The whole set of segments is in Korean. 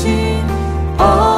신.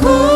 cool.